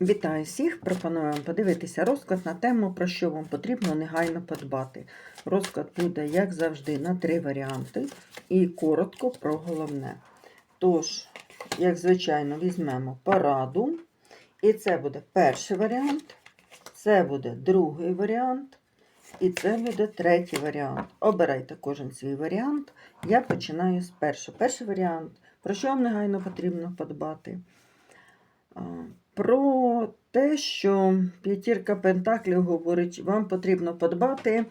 Вітаю всіх! Пропоную вам подивитися розклад на тему, про що вам потрібно негайно подбати. Розклад буде, як завжди, на три варіанти і коротко про головне. Тож, як звичайно, візьмемо пораду. І це буде перший варіант, це буде другий варіант, і це буде третій варіант. Обирайте кожен свій варіант. Я починаю з першого. Перший варіант, про що вам негайно потрібно подбати. Про те, що п'ятірка Пентаклів говорить, вам потрібно подбати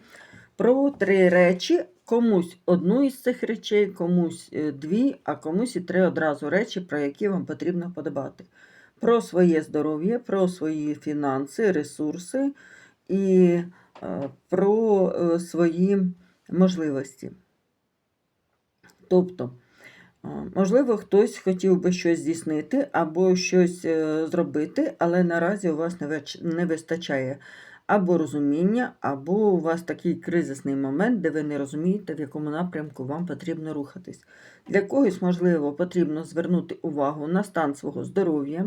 про три речі, комусь одну із цих речей, комусь е, дві, а комусь і три одразу речі, про які вам потрібно подбати. Про своє здоров'я, про свої фінанси, ресурси і е, про е, свої можливості. Тобто, Можливо, хтось хотів би щось здійснити або щось е, зробити, але наразі у вас не вистачає або розуміння, або у вас такий кризисний момент, де ви не розумієте, в якому напрямку вам потрібно рухатись. Для когось, можливо, потрібно звернути увагу на стан свого здоров'я,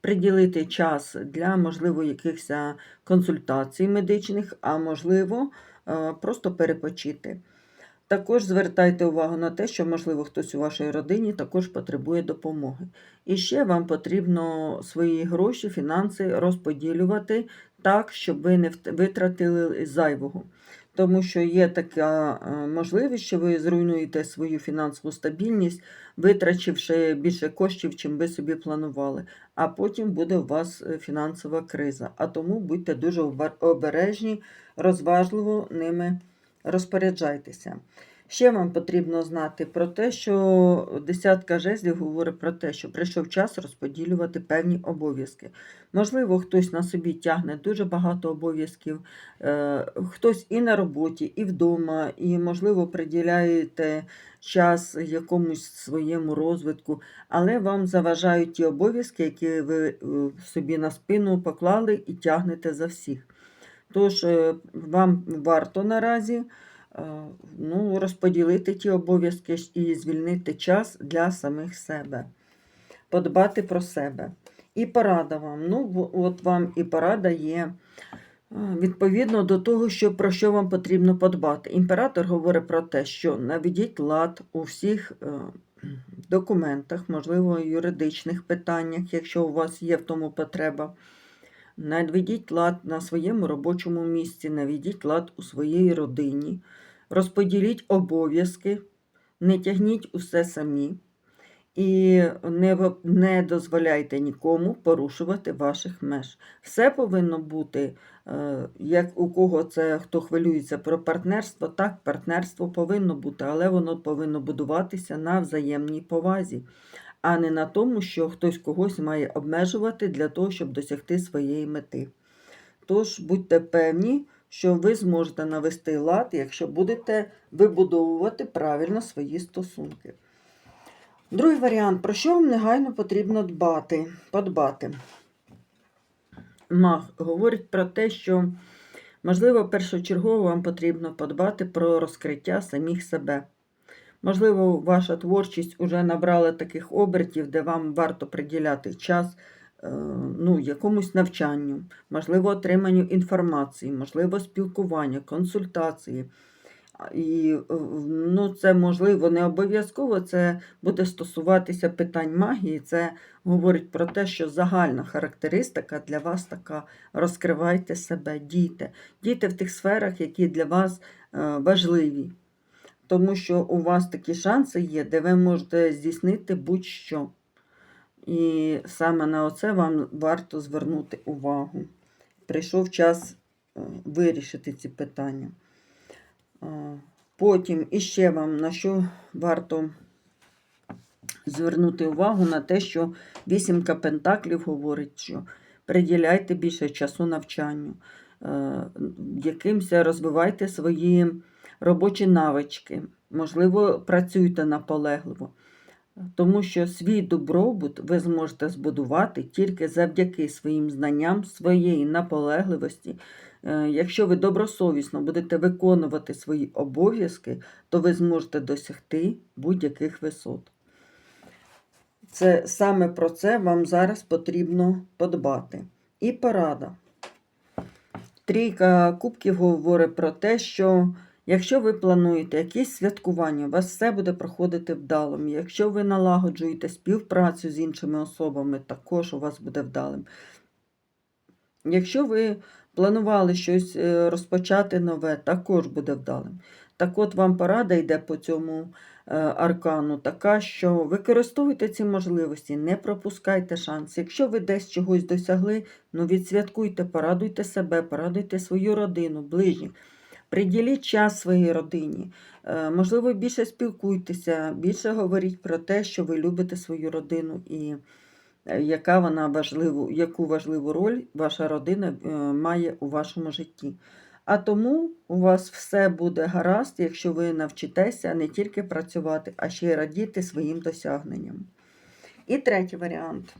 приділити час для, можливо, якихось консультацій медичних, а можливо, просто перепочити. Також звертайте увагу на те, що, можливо, хтось у вашій родині також потребує допомоги. І ще вам потрібно свої гроші, фінанси розподілювати так, щоб ви не витратили зайвого. Тому що є така е, можливість, що ви зруйнуєте свою фінансову стабільність, витрачивши більше коштів, чим ви собі планували. А потім буде у вас е, фінансова криза. А тому будьте дуже обережні, розважливо ними розпоряджайтеся. Ще вам потрібно знати про те, що десятка жезлів говорить про те, що прийшов час розподілювати певні обов'язки. Можливо, хтось на собі тягне дуже багато обов'язків, е, хтось і на роботі, і вдома, і, можливо, приділяєте час якомусь своєму розвитку, але вам заважають ті обов'язки, які ви е, собі на спину поклали і тягнете за всіх. Тож е, вам варто наразі е, ну, розподілити ті обов'язки і звільнити час для самих себе, подбати про себе. І порада вам. Ну, от вам і порада є е, відповідно до того, що, про що вам потрібно подбати. Імператор говорить про те, що наведіть лад у всіх документах, можливо, юридичних питаннях, якщо у вас є в тому потреба. Наведіть лад на своєму робочому місці, наведіть лад у своїй родині, розподіліть обов'язки, не тягніть усе самі. І не, не дозволяйте нікому порушувати ваших меж. Все повинно бути, е, як у кого це хто хвилюється про партнерство, так, партнерство повинно бути, але воно повинно будуватися на взаємній повазі а не на тому, що хтось когось має обмежувати для того, щоб досягти своєї мети. Тож будьте певні, що ви зможете навести лад, якщо будете вибудовувати правильно свої стосунки. Другий варіант, про що вам негайно потрібно дбати, подбати. Маг говорить про те, що, можливо, першочергово вам потрібно подбати про розкриття самих себе. Можливо, ваша творчість уже набрала таких обертів, де вам варто приділяти час е, ну, якомусь навчанню, можливо, отриманню інформації, можливо, спілкування, консультації. І ну, це можливо не обов'язково, це буде стосуватися питань магії. Це говорить про те, що загальна характеристика для вас така: розкривайте себе, дійте, дійте в тих сферах, які для вас е, важливі тому що у вас такі шанси є, де ви можете здійснити будь-що. І саме на оце вам варто звернути увагу. Прийшов час е, вирішити ці питання. Е, Потім іще вам на що варто звернути увагу на те, що вісімка пентаклів говорить, що приділяйте більше часу навчанню, е, якимось розвивайте свої робочі навички, можливо, працюйте наполегливо. Тому що свій добробут ви зможете збудувати тільки завдяки своїм знанням, своєї наполегливості. Е, Якщо ви добросовісно будете виконувати свої обов'язки, то ви зможете досягти будь-яких висот. Це саме про це вам зараз потрібно подбати. І порада. Трійка кубків говорить про те, що якщо ви плануєте якісь святкування, у вас все буде проходити вдалим. Якщо ви налагоджуєте співпрацю з іншими особами, також у вас буде вдалим. Якщо ви планували щось е, розпочати нове, також буде вдалим. Так от вам порада йде по цьому е, аркану така, що використовуйте ці можливості, не пропускайте шанс. Якщо ви десь чогось досягли, ну відсвяткуйте, порадуйте себе, порадуйте свою родину, ближніх. Приділіть час своїй родині. Е, Можливо, більше спілкуйтеся, більше говоріть про те, що ви любите свою родину і е, яка вона важливу, яку важливу роль ваша родина е, має у вашому житті. А тому у вас все буде гаразд, якщо ви навчитеся не тільки працювати, а ще й радіти своїм досягненням. І третій варіант.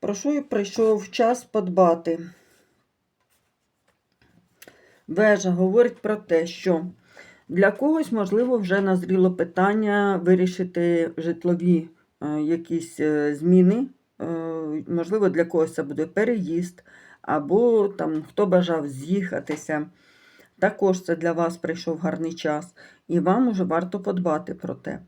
Про що прийшов час подбати? Вежа говорить про те, що для когось, можливо, вже назріло питання вирішити житлові е, якісь е, зміни. Е, можливо, для когось це буде переїзд, або там хто бажав з'їхатися. Також це для вас прийшов гарний час, і вам уже варто подбати про те.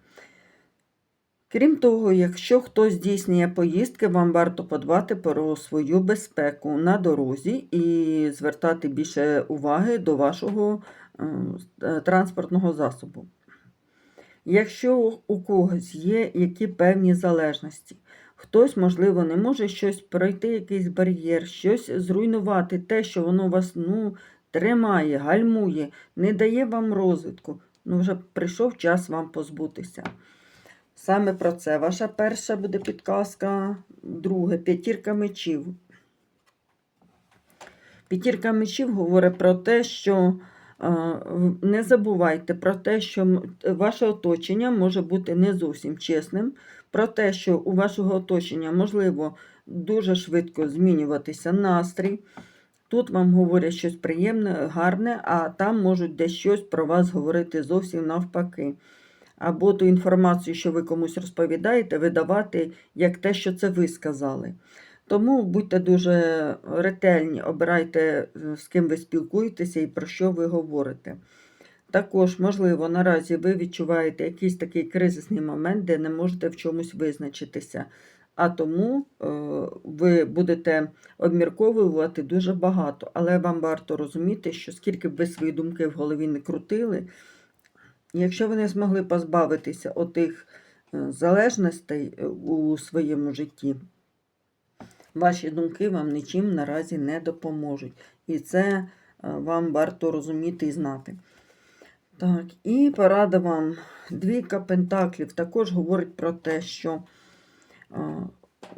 Крім того, якщо хтось здійснює поїздки, вам варто подбати про свою безпеку на дорозі і звертати більше уваги до вашого е, е, транспортного засобу. Якщо у когось є які певні залежності, хтось, можливо, не може щось пройти, якийсь бар'єр, щось зруйнувати, те, що воно вас ну, тримає, гальмує, не дає вам розвитку, ну вже прийшов час вам позбутися. Саме про це ваша перша буде підказка, друге п'ятірка мечів. П'ятірка мечів говорить про те, що е, не забувайте про те, що ваше оточення може бути не зовсім чесним, про те, що у вашого оточення можливо дуже швидко змінюватися настрій. Тут вам говорять щось приємне, гарне, а там можуть десь щось про вас говорити зовсім навпаки або ту інформацію, що ви комусь розповідаєте, видавати як те, що це ви сказали. Тому будьте дуже ретельні, обирайте, е, з ким ви спілкуєтеся і про що ви говорите. Також, можливо, наразі ви відчуваєте якийсь такий кризисний момент, де не можете в чомусь визначитися. А тому е, ви будете обмірковувати дуже багато. Але вам варто розуміти, що скільки б ви свої думки в голові не крутили, Якщо ви не змогли позбавитися отих е, залежностей е, у своєму житті, ваші думки вам нічим наразі не допоможуть. І це е, вам варто розуміти і знати. Так, і порада вам. Двійка пентаклів також говорить про те, що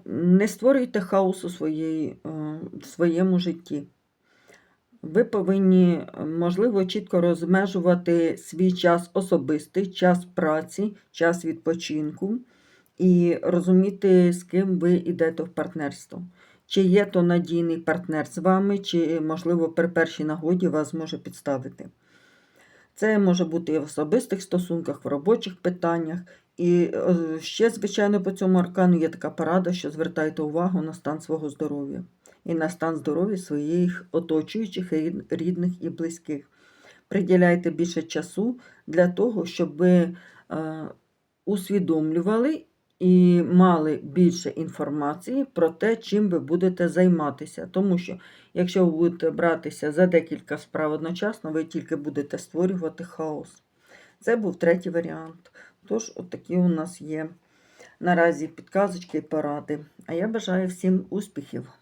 не створюйте хаос у своїй, в своєму житті. Ви повинні, можливо, чітко розмежувати свій час особистий, час праці, час відпочинку і розуміти, з ким ви йдете в партнерство. Чи є то надійний партнер з вами, чи, можливо, при першій нагоді вас може підставити. Це може бути і в особистих стосунках, в робочих питаннях. І ще, звичайно, по цьому аркану є така порада, що звертайте увагу на стан свого здоров'я і на стан здоров'я своїх оточуючих рідних і близьких. Приділяйте більше часу для того, щоб ви е, усвідомлювали і мали більше інформації про те, чим ви будете займатися. Тому що, якщо ви будете братися за декілька справ одночасно, ви тільки будете створювати хаос. Це був третій варіант. Тож, от у нас є наразі підказочки і поради. А я бажаю всім успіхів!